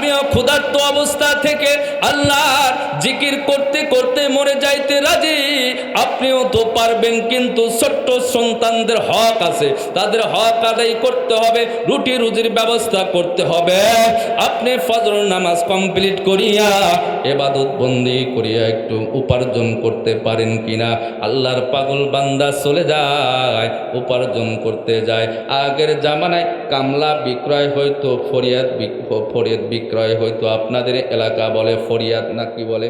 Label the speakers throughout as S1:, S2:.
S1: আমিও ক্ষুধার্ত অবস্থা থেকে আল্লাহর জিকির করতে করতে মরে যাইতে রাজি। আপনিও তো পারবেন কিন্তু ছোট্ট সন্তানদের হক আছে। তাদের হক আদায় করতে হবে, রুটি রুজির ব্যবস্থা করতে হবে। আপনি ফজর নামাজ কমপ্লিট করিয়া এবাদত বন্দি করিয়া একটু উপার্জন করতে পারেন কিনা? আল্লাহর পাগল বান্দা চলে যায়, উপার্জন করতে যায়। আগের জামানায় কামলা বিক্রয় হয়তো ফরিয়াদ ফরিয়াদ বিক্রয় হয়তো আপনাদের এলাকা বলে ফরিয়াদ না কি বলে?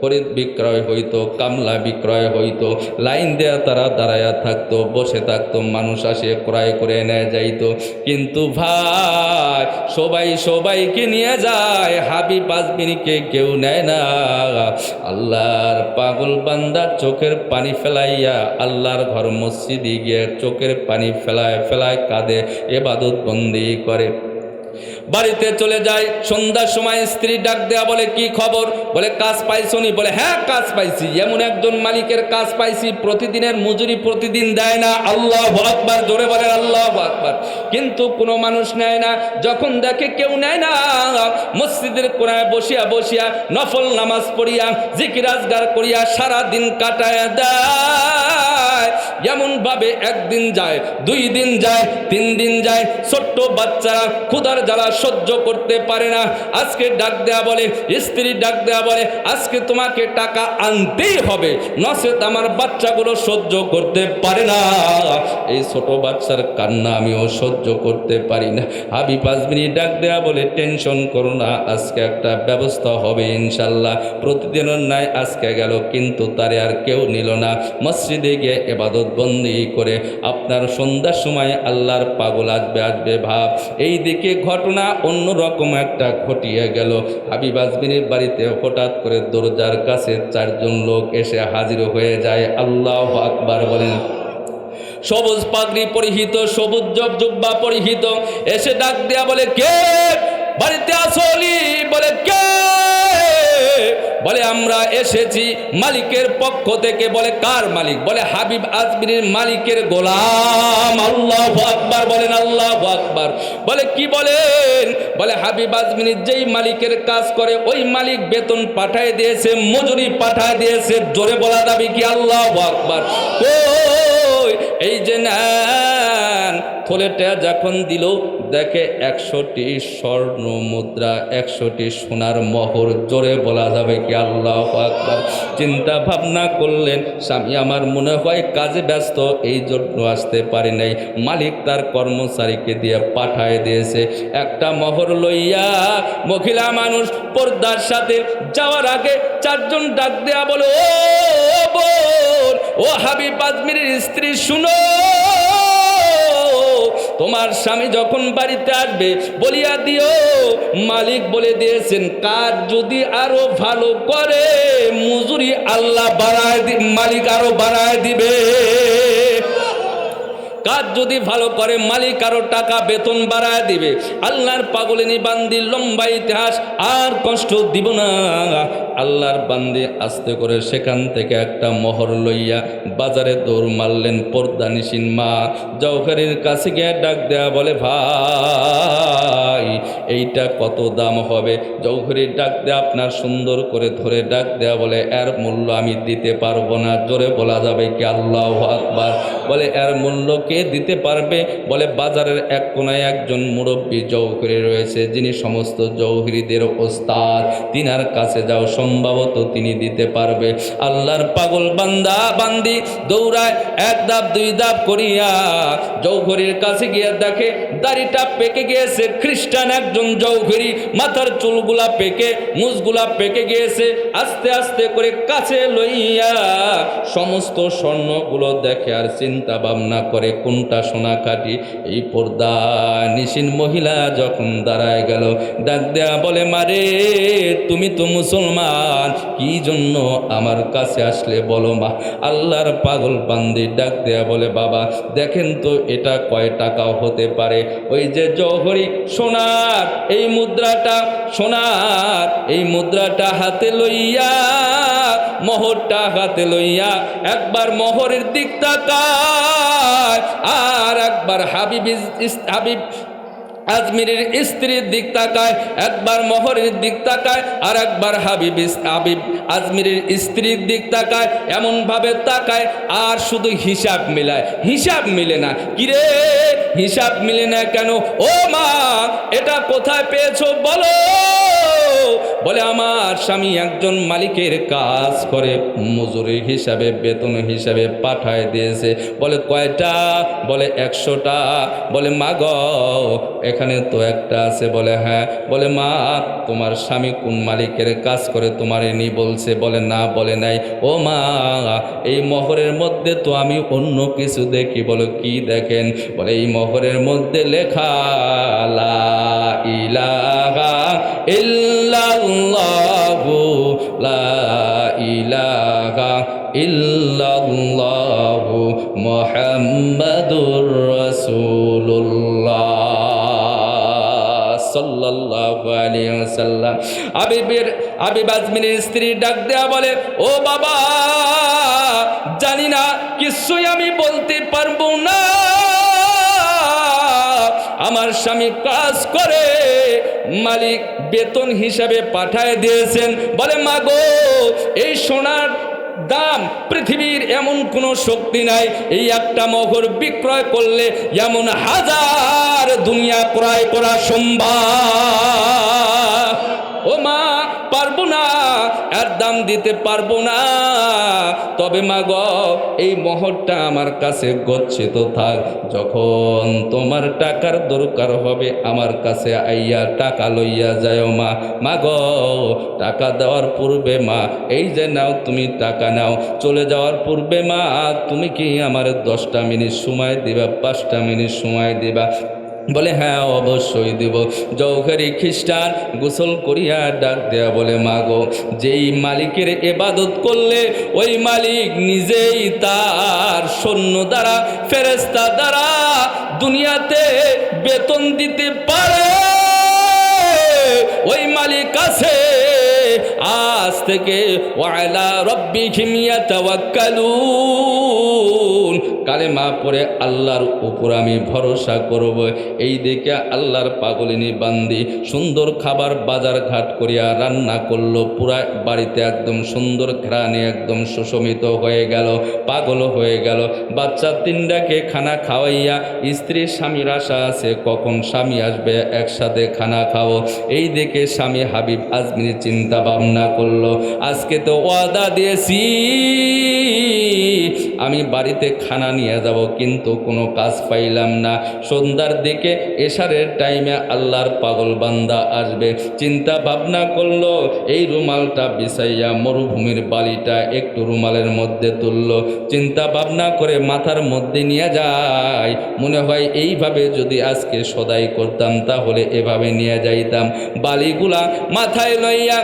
S1: ফরিদ বিক্রয় হইতো, কামলা বিক্রয় হইতো, লাইন দেয়া তারা দাঁড়ায়া থাকতো, বসে থাকতো, মানুষ আসে ক্রয় করে নেয় যাইত। কিন্তু ভাই, সবাই সবাইকে নিয়ে যায় হাবি পাঁচবিনিকে কেউ নেয় না। আল্লাহর পাগল বান্দার চোখের পানি ফেলাইয়া আল্লাহর ঘর মসজিদে গিয়ে চোখের পানি ফেলায় ফেলায় কাঁদে, এবাদত বন্দি করে। বাড়িতে চলে যায়, সন্ধ্যার সময় স্ত্রী ডাক দেয়া বলে, কি খবর? বলে, কাজ পাইছনি বলে হ্যাঁ কাজ পাইছি। এমন একজন মালিকের কাজ পাইছি, প্রতিদিনের মজুরি প্রতিদিন দেয় না। আল্লাহ আকবার, জোরে বলেন, আল্লাহ আকবার। কিন্তু কোনো মানুষ নেয় না। যখন দেখে কেউ নেয় না, মসজিদের কোনায় বসিয়া বসিয়া নফল নামাজ পড়িয়া, জিকির আজগার করিয়া সারা দিন কাটায় দেয়। এমন ভাবে একদিন যায়, দুই দিন যায়, তিন দিন যায়, ছোট্ট বাচ্চারা ক্ষুধার জ্বালা সহ্য করতে পারে না। আজকে ডাক দেয়া বলে, স্ত্রী ডাক দেয়া বলে, আজকে তোমাকে টাকা আনতেই হবে, নচেত আমার বাচ্চাগুলো সহ্য করতে পারে না। এই ছোট বাচ্চার কান্না আমিও সহ্য করতে পারি না। হাবি পাঁচ মিনিট ডাক দেয়া বলে, টেনশন করো না, আজকে একটা ব্যবস্থা হবে ইনশাল্লাহ প্রতিদিনের ন্যায় আজকে গেল, কিন্তু তারে আর কেউ নিল না। মসজিদে গিয়ে এবাদত বন্দি করে আপনার সন্ধ্যার সময় আল্লাহর পাগল আসবে আসবে, ভাব। এই দিকে ঘটনা অন্যরকম একটা ঘটিয়ে গেল। হাবিব আজমিনের বাড়িতে হঠাৎ করে দরজার কাছে চারজন লোক এসে হাজির হয়ে যায়। আল্লাহ আকবার বলেন, সবুজ পাগড়ি পরিহিত, সবুজ জব জুব্বা পরিহিত। এসে ডাক দেয়া বলে, কে? বাড়িতে আসলি বলে, আমরা এসেছি মালিকের পক্ষ থেকে। বলে, কার মালিক? বলে, হাবিব আজমিরের মালিকের গোলাম। আল্লাহ আকবার বলেন, আল্লাহ আকবার। বলে, কি বলেন? বলে, হাবিব আজমিনের যেই মালিকের কাজ করে, ওই মালিক বেতন পাঠায় দিয়েছে, মজুরি পাঠায় দিয়েছে। জোরে বলা যাবে কি আল্লাহ আকবার? এই যে না থলেটা যখন দিল দেখে একশোটি স্বর্ণ মুদ্রা একশোটি সোনার মহর, জোরে বলা যাবে কি আল্লাহ আকবার। চিন্তা ভাবনা করলেন, স্বামী, আমার মনে হয় কাজে ব্যস্ত, এই জন্য আসতে পারি নাই। মালিক তার কর্মচারীকে দিয়ে পাঠায় দিয়েছে। একটা মহর লইয়া মহিলা মানুষ পর্দার সাথে যাওয়ার আগে চারজন ডাক দেয়া বলে ও হাবিব আজমিরের স্ত্রী, শুনো। তোমার স্বামী যখন বাড়িতে আসবে, বলিয়া দিও, মালিক বলে দিয়েছেন, কাজ যদি আরও ভালো করে, মজুরি আল্লাহ বাড়ায় মালিক আরও বাড়ায় দিবে। কাজ যদি ভালো করে, মালিক আরও টাকা, বেতন বাড়ায় দিবে। আল্লাহর পাগলিনী বান্দি লম্বা ইতিহাস আর কষ্ট দিব না। আল্লাহর বান্দি আস্তে করে সেখান থেকে একটা মোহর লইয়া বাজারে দৌড় মারলেন পর্দা নিশিন মা। জৌহরের কাছে গিয়ে ডাক দেয়া বলে, ভাই, এইটা কত দাম হবে? জৌহরির ডাক দেয়া আপনার সুন্দর করে ধরে ডাক দেয়া বলে, এর মূল্য আমি দিতে পারব না। জোরে বলা যাবে কি আল্লাহ আকবার। বলে, এর মূল্য কে দিতে পারবে? বলে, বাজারের এক কোনায় একজন মুরব্বী জৌহরি রয়েছে, যিনি সমস্ত জৌহরিদের ওস্তাদ। তিনার কাছে যাও, সম্ভবত তিনি দিতে পারবে। আল্লাহর পাগল বান্দা বান্দি দৌড়ায়, এক ধাপ দুই ধাপ করিয়া জৌহরির কাছে গিয়ে দেখে, দাড়িটা পেকে গিয়েছে। খ্রিস্টান একজন জৌহরি মাথার চুলগুলা পেকে, মুজগুলা পেকে গিয়েছে। আস্তে আস্তে করে কাছে লইয়া সমস্ত স্বর্ণগুলো দেখে আর চিন্তা ভাবনা করে কোনটা সোনা কাটি এই পর্দা নিশিন মহিলা যখন দাঁড়ায় গেল, ডাক দেয়া বলে মারে তুমি তো মুসলমান, কি জন্য আমার কাছে আসলে বলো মা? আল্লাহর পাগল বান্দি ডাক দেয়া বলে, বাবা, দেখেন তো এটা কয় টাকা হতে পারে? ওই যে জৌহরি সোনার, এই মুদ্রাটা সোনার, এই মুদ্রাটা হাতে লইয়া, মোহরটা হাতে লইয়া একবার মোহরের দিক আর একবার হাবিব হাবিব আজমিরের স্ত্রীর দিক তাকায়, একবার মোহরের দিক তাকায়, আর একবার হাবিব হাবিব আজমিরের স্ত্রীর দিক তাকায়, এমনভাবে তাকায়, আর শুধু হিসাব মিলায়। হিসাব মিলে না। কিরে? হিসাব মিলে না কেন? ও মা, এটা কোথায় পেয়েছ বলো? বলে, আমার স্বামী একজন মালিকের কাজ করে, মজুরি হিসাবে, বেতন হিসাবে পাঠায় দিয়েছে। বলে, কয়টা? বলে, একশোটা। বলে মা গ এখানে তো একটা আছে। বলে হ্যাঁ। বলে, মা, তোমার স্বামী কোন মালিকের কাজ করে তোমার এনি বলছে? বলে, না, বলে, নাই। ও মা, এই মহরের মধ্যে তো আমি অন্য কিছু দেখি। বলে, কি দেখেন? বলে, এই মহরের মধ্যে লেখা, লা ইলাহা ইল্লাল্লাহু লা ইলাহা ইল্লাল্লাহু মুহাম্মাদুর রাসূলুল্লাহ সাল্লাল্লাহু আলাইহি ওয়াসাল্লাম। আবিবের আবিব আজমিনের স্ত্রী ডাক দেয়া বলে, ও বাবা, জানি না, কিছুই আমি বলতে পারব না। আমার স্বামী কাজ করে, মালিক বেতন হিসাবে পাঠায় দিয়েছেন। বলে মাগো এই সোনার দাম পৃথিবীর এমন কোনো শক্তি নাই। এই একটা মহর বিক্রয় করলে এমন হাজার দুনিয়া ক্রয় করা সম্ভব। এর দাম দিতে পারব না। তবে মা গ এই মোহরটা আমার কাছে গচ্ছিত থাক। যখন তোমার টাকার দরকার হবে, আমার কাছে আইয়া টাকা লইয়া যায় মা। মা গ টাকা দেওয়ার পূর্বে মা, এই যে নাও, তুমি টাকা নাও। চলে যাওয়ার পূর্বে মা, তুমি কি আমার দশটা মিনিট সময় দিবা, পাঁচটা মিনিট সময় দিবা? বলে হ্যাঁ অবশ্যই দিব। জৌহারি খ্রিস্টান গোসল করিয়া ডাক দেয়া বলে, মাগো, যেই মালিকের এবাদত করলে, ওই মালিক নিজেই তার সৈন্য দ্বারা ফেরেস্তা দ্বারা দুনিয়াতে বেতন দিতে পারে। ওই মালিক আছে, আজ থেকে ওয়ালা রব্বি খিমিয়া তাওয়াক্কালুন কালেমা পরে আল্লাহর উপর আমি ভরসা করব। এই দেখে আল্লাহর পাগলিনী বান্দি সুন্দর খাবার বাজার ঘাট করিয়া রান্না করল। পুরা বাড়িতে একদম সুন্দর ঘ্রাণে একদম সুশমিত হয়ে গেল, পাগল হয়ে গেল। বাচ্চা তিনটাকে খানা খাওয়াইয়া স্ত্রী স্বামীর আশা আছে, কখন স্বামী আসবে একসাথে খানা খাও এই দেখে স্বামী হাবিব আজমির চিন্তা ভাবনা করল, আজকে তো ওয়াদা দিয়েছি, আমি বাড়িতে খানা নিয়ে যাব, কিন্তু কোনো কাজ পাইলাম না। সন্ধ্যার দিকে এশারের টাইমে আল্লাহর পাগল বান্দা আসবে। চিন্তা ভাবনা করল, এই রুমালটা বিছাইয়া মরুভূমির বালিটা একটু রুমালের মধ্যে তুললো। চিন্তা ভাবনা করে মাথার মধ্যে নিয়ে যায়। মনে হয় এইভাবে যদি আজকে সদাই করতাম, তাহলে এভাবে নিয়ে যাইতাম। বালিগুলা মাথায় লইয়া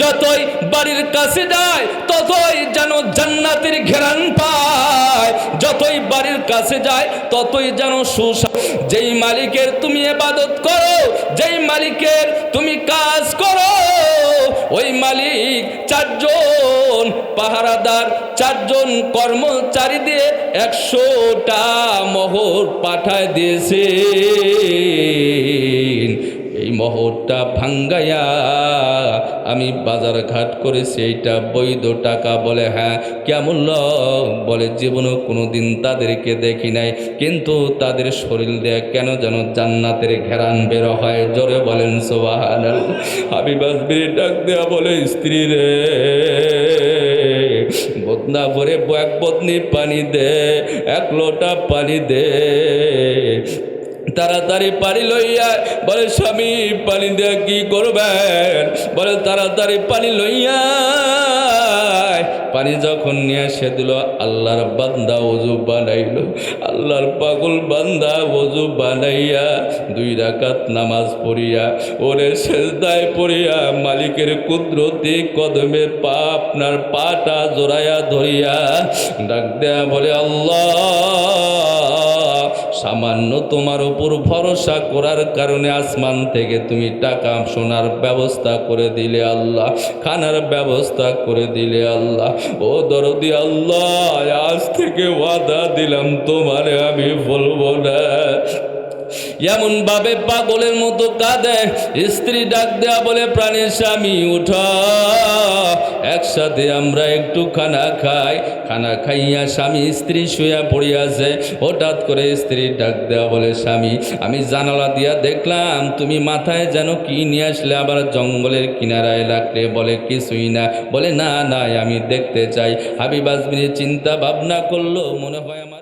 S1: যতই বাড়ির কাছে যায়, ততই যেন জান্নাতের ঘেরান পায়। যতই বাড়ির কাছে যায়, ততই যেন সুসা যেই মালিকের তুমি এবাদত করো, যেই মালিকের তুমি কাজ করো, ওই মালিক চারজন, পাহারাদার চারজন কর্মচারী দিয়ে একশোটা মোহর পাঠায় দিয়েছে এই মোহরটা ভাঙ্গাইয়া আমি বাজার ঘাট করেছি এইটা বৈধ টাকা বলে হ্যাঁ কেমন বলে, জীবনেও কোনো দিন তাদেরকে দেখি নাই, কিন্তু তাদের শরীর দিয়ে কেন যেন জান্নাতের ঘেরান বের হয়? জোরে বলেন সোবাহান হাবিব আসবির ডাক দেওয়া বলে, স্ত্রী রে, বদনা ভরে এক বদনি পানি দে, এক লোটা পানি দে। তাড়াতাড়ি পানি লইয়া বলে, স্বামী, পানি দিয়ে কি করবেন? বলে, তাড়াতাড়ি পানি লইয়া পানি যখন নিয়ে এসে দিল, আল্লাহর বান্দা অজু বানাইল, আল্লাহর পাগল বান্দা অজু বানাইয়া দুই রাকাত নামাজ পড়িয়া, ওরে সেজদায় পড়িয়া, মালিকের কুদরতি কদমে পা আপনার পাটা জোড়াইয়া ধরিয়া ডাক দেয়া বলে, আল্লাহ সামান্য তোমার উপর ভরসা করার কারণে আসমান থেকে তুমি টাকা সোনার ব্যবস্থা করে দিলে আল্লাহ, খানার ব্যবস্থা করে দিলে আল্লাহ। ও দরদি আল্লাহ, আজ থেকে ওয়াদা দিলাম তোমারে, আমি বলব না। এমন ভাবে পাগলের মতো কাঁদে, স্ত্রী ডাক দেয়া বলে প্রাণের স্বামী উঠা। একসাথে আমরা একটু খানা খাই, খানা খাইয়া স্বামী স্ত্রী শুয়া পড়িয়াছে। হঠাৎ করে স্ত্রী ডাক দেওয়া বলে, স্বামী, আমি জানালা দিয়া দেখলাম তুমি মাথায় যেন কি নিয়ে আসলে আবার জঙ্গলের কিনারায় লাগলে বলে, কিছুই না। বলে, না না আমি দেখতে চাই। হাবিব আজমিনের চিন্তা ভাবনা করল, মনে হয় আমার